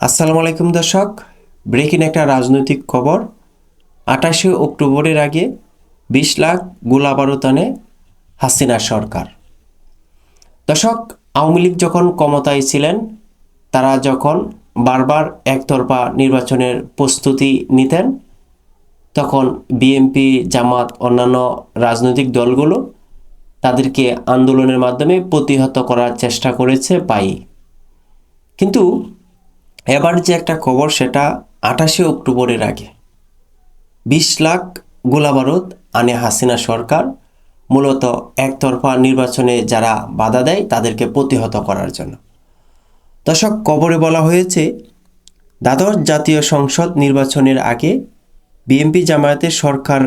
আসসালামু আলাইকুম দর্শক। ব্রেকিং একটা রাজনৈতিক খবর। আঠাশে অক্টোবরের আগে বিশ লাখ গোলাবারুদ আনে হাসিনা সরকার। দর্শক, আওয়ামী লীগ যখন ক্ষমতায় ছিলেন, তারা যখন বারবার একতরফা নির্বাচনের প্রস্তুতি নিতেন, তখন বিএনপি, জামাত, অন্যান্য রাজনৈতিক দলগুলো তাদেরকে আন্দোলনের মাধ্যমে প্রতিহত করার চেষ্টা করেছে পাই। কিন্তু এবার যে একটা খবর, সেটা আঠাশে অক্টোবরের আগে। বিশ লাখ গোলাবারুদ আনে হাসিনা সরকার। মূলত একতরফা নির্বাচনে যারা বাধা দেয়, তাদেরকে প্রতিহত করার জন্য। দর্শক কবরে বলা হয়েছে, দ্বাদশ জাতীয় সংসদ নির্বাচনের আগে বিএনপি জামায়াতের সরকার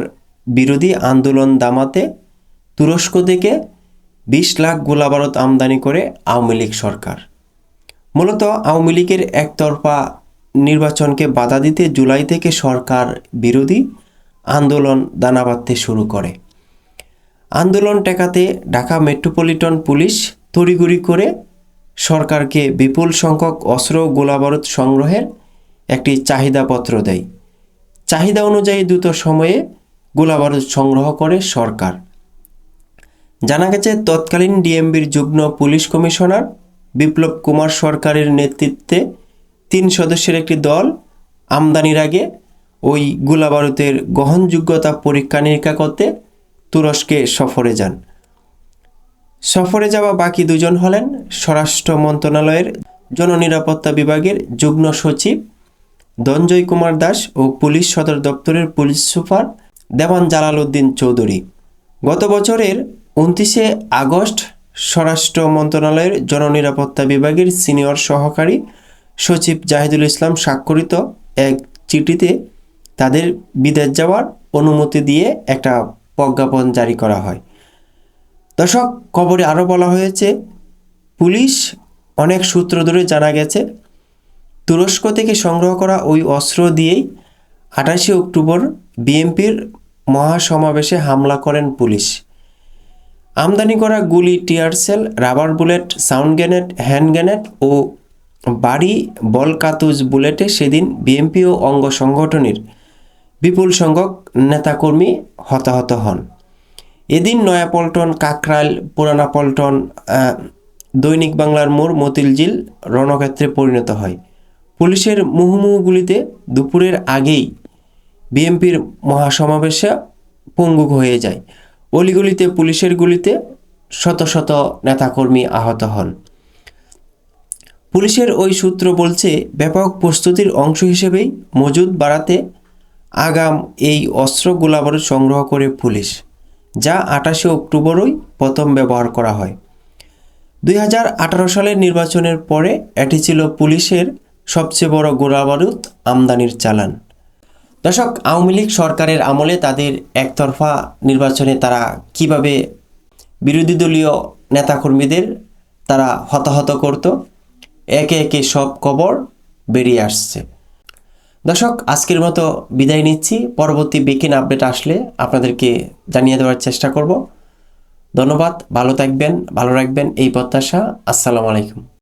বিরোধী আন্দোলন দামাতে তুরস্ক থেকে বিশ লাখ গোলাবারুদ আমদানি করে আওয়ামী লীগ সরকার। মূলত আওয়ামী লীগের একতরফা নির্বাচনকে বাধা দিতে জুলাই থেকে সরকার বিরোধী আন্দোলন দানা বাঁধতে শুরু করে। আন্দোলন টেকাতে ঢাকা মেট্রোপলিটন পুলিশ তড়িগুড়ি করে সরকারকে বিপুল সংখ্যক অস্ত্র গোলাবারুদ সংগ্রহের একটি চাহিদাপত্র দেয়। চাহিদা অনুযায়ী দ্রুত সময়ে গোলাবারুদ সংগ্রহ করে সরকার। জানা গেছে, তৎকালীন ডিএমবির যুগ্ম পুলিশ কমিশনার বিপ্লব কুমার সরকারের নেতৃত্বে তিন সদস্যের একটি দল, আমদানির আগে, ওই গোলাবারুদের গ্রহণযোগ্যতা পরীক্ষা নিরীক্ষা করতে তুরস্কে সফরে যান। সফরে যাওয়া বাকি দুজন হলেন স্বরাষ্ট্র মন্ত্রণালয়ের জননিরাপত্তা বিভাগের যুগ্ম সচিব ধনঞ্জয় কুমার দাস ও পুলিশ সদর দপ্তরের পুলিশ সুপার দেওয়ান জালাল উদ্দিন চৌধুরী। গত বছরের উনত্রিশে আগস্ট স্বরাষ্ট্র মন্ত্রণালয়ের জননিরাপত্তা বিভাগের সিনিয়র সহকারী সচিব জাহিদুল ইসলাম স্বাক্ষরিত এক চিঠিতে তাদের বিদেশ যাওয়ার অনুমতি দিয়ে একটা প্রজ্ঞাপন জারি করা হয়। দর্শক, খবরে আরও বলা হয়েছে, পুলিশ অনেক সূত্র ধরে জানা গেছে, তুরস্ক থেকে সংগ্রহ করা ওই অস্ত্র দিয়েই আঠাশে অক্টোবর বিএনপির মহাসমাবেশে হামলা করেন পুলিশ। আমদানি করা গুলি, tear shell, rubber bullet, sound grenade, hand grenade ও বাড়ি বল কাতুজ বুলেটে সেদিন বিএনপি ও অঙ্গ সংগঠনের বিপুল সংখ্যক নেতাকর্মী হতাহত হন। এদিন নয়াপল্টন, কাকরাইল পুরানা পল্টন দৈনিক বাংলার মোড় মতিলজিল রণক্ষেত্রে পরিণত হয়। পুলিশের মুহুমুহু গুলিতে দুপুরের আগেই বিএনপির মহাসমাবেশে পঙ্গু হয়ে যায়। অলিগলিতে, পুলিশের গুলিতে শত শত নেতাকর্মী আহত হন। পুলিশের ওই সূত্র বলছে, ব্যাপক প্রস্তুতির অংশ হিসেবেই মজুদ বাড়াতে আগাম এই অস্ত্র গোলাবারুদ সংগ্রহ করে পুলিশ, যা আঠাশে অক্টোবরই প্রথম ব্যবহার করা হয়। দুই হাজার আঠারো সালের নির্বাচনের পরে এটি ছিল পুলিশের সবচেয়ে বড় গোলাবারুদ আমদানির চালান। দর্শক, আওয়ামী লীগ সরকারের আমলে তাদের একতরফা নির্বাচনে তারা কীভাবে বিরোধী দলীয় নেতাকর্মীদের তারা হতাহত করত, একে একে সব খবর বেরিয়ে আসছে। দর্শক, আজকের মতো বিদায় নিচ্ছি। পরবর্তী বেকিন আপডেট আসলে আপনাদেরকে জানিয়ে দেওয়ার চেষ্টা করব। ধন্যবাদ, ভালো থাকবেন, ভালো রাখবেন, এই প্রত্যাশা। আসসালামু আলাইকুম।